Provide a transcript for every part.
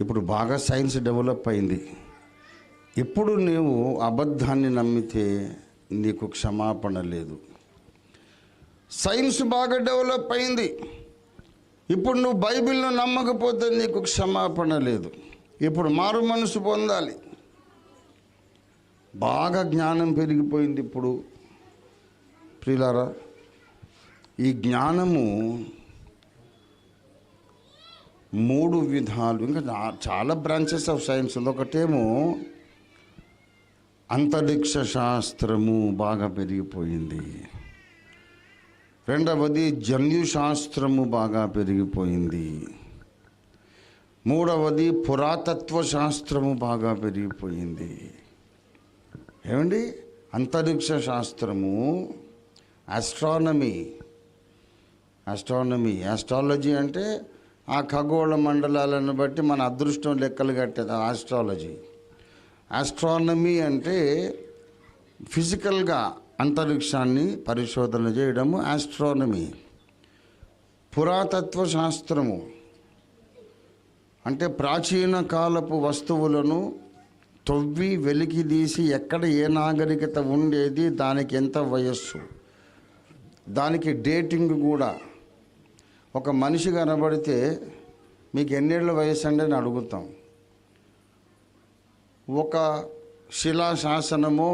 ఇప్పుడు బాగా science develop అయింది. ఇప్పుడు నీవు అబద్ధాన్ని నమ్మితే నీకు క్షమాపణ లేదు. సైన్స్ బాగా డెవలప్ అయింది. ఇప్పుడు నువ్వు బైబిల్ను నమ్మకపోతే నీకు క్షమాపణ లేదు. ఇప్పుడు మారు మనసు పొందాలి. బాగా జ్ఞానం పెరిగిపోయింది ఇప్పుడు. ప్రిలారా ఈ జ్ఞానము మూడు విధాలు. ఇంకా చాలా బ్రాంచెస్ ఆఫ్ సైన్స్ ఉంది. ఒకటేమో అంతరిక్ష శాస్త్రము బాగా పెరిగిపోయింది. రెండవది జన్యు శాస్త్రము బాగా పెరిగిపోయింది. మూడవది పురాతత్వ శాస్త్రము బాగా పెరిగిపోయింది. ఏమండి? అంతరిక్ష శాస్త్రము ఆస్ట్రానమీ ఆస్ట్రానమీ ఆస్ట్రాలజీ అంటే ఆ ఖగోళ మండలాలను బట్టి మన అదృష్టం లెక్కలు కట్టేది ఆస్ట్రాలజీ ఆస్ట్రానమీ అంటే ఫిజికల్గా అంతరిక్షాన్ని పరిశోధన చేయడము ఆస్ట్రానమీ పురాతత్వ శాస్త్రము. అంటే ప్రాచీన కాలపు వస్తువులను తవ్వి వెలికిదీసి ఎక్కడ ఏ నాగరికత ఉండేది దానికి ఎంత వయస్సు. దానికి డేటింగ్ కూడా. ఒక మనిషి కనబడితే మీకు ఎన్నేళ్ళ వయసు అండి అని అడుగుతాం. ఒక శిలాశాసనము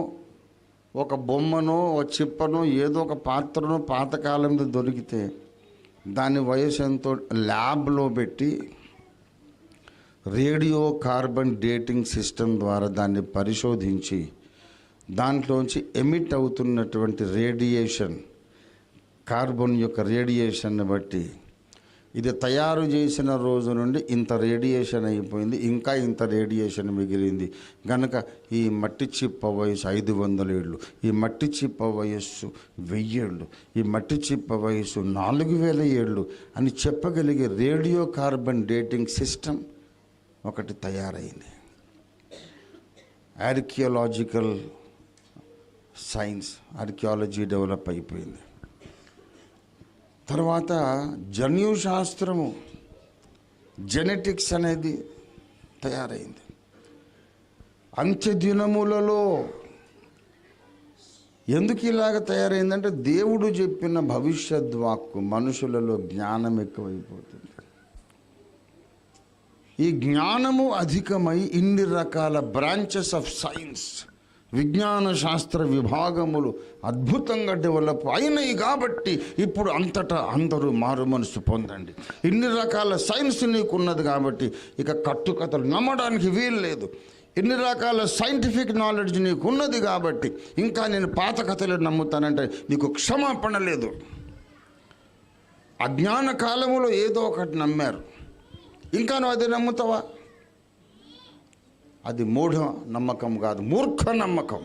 ఒక బొమ్మను ఒక చిప్పను ఏదో ఒక పాత్రను పాతకాలంలో దొరికితే దాని వయసు ఎంతో ల్యాబ్లో పెట్టి రేడియో కార్బన్ డేటింగ్ సిస్టమ్ ద్వారా దాన్ని పరిశోధించి దాంట్లోంచి ఎమిట్ అవుతున్నటువంటి రేడియేషన్ కార్బన్ యొక్క రేడియేషన్ని బట్టి ఇది తయారు చేసిన రోజు నుండి ఇంత రేడియేషన్ అయిపోయింది ఇంకా ఇంత రేడియేషన్ మిగిలింది. గనక ఈ మట్టి చిప్ప వయసు ఐదు వందల ఏళ్ళు ఈ మట్టి చిప్ప వయస్సు వెయ్యేళ్ళు ఈ మట్టి చిప్ప వయసు నాలుగు వేల ఏళ్ళు అని చెప్పగలిగే రేడియో కార్బన్ డేటింగ్ సిస్టమ్ ఒకటి తయారైంది. ఆర్కియాలజికల్ సైన్స్ ఆర్కియాలజీ డెవలప్ అయిపోయింది. తర్వాత జన్యు శాస్త్రము జెనెటిక్స్ అనేది తయారైంది. అంత్య దినములలో ఎందుకు ఇలాగ తయారైందంటే దేవుడు చెప్పిన భవిష్యద్వాక్కు మనుషులలో జ్ఞానం ఎక్కువైపోతుంది. ఈ జ్ఞానము అధికమై ఇన్ని రకాల బ్రాంచెస్ ఆఫ్ సైన్స్ విజ్ఞాన శాస్త్ర విభాగములు అద్భుతంగా డెవలప్ అయినాయి కాబట్టి ఇప్పుడు అంతటా అందరూ మారు మనసు పొందండి. ఇన్ని రకాల సైన్స్ నీకున్నది కాబట్టి ఇక కట్టుకథలు నమ్మడానికి వీలు లేదు. ఇన్ని రకాల సైంటిఫిక్ నాలెడ్జ్ నీకు ఉన్నది కాబట్టి ఇంకా నేను పాత కథలు నమ్ముతానంటే నీకు క్షమాపణ లేదు. అజ్ఞాన కాలములో ఏదో ఒకటి నమ్మారు. ఇంకా నువ్వు అది నమ్ముతావా? అది మూఢ నమ్మకం కాదు మూర్ఖ నమ్మకం.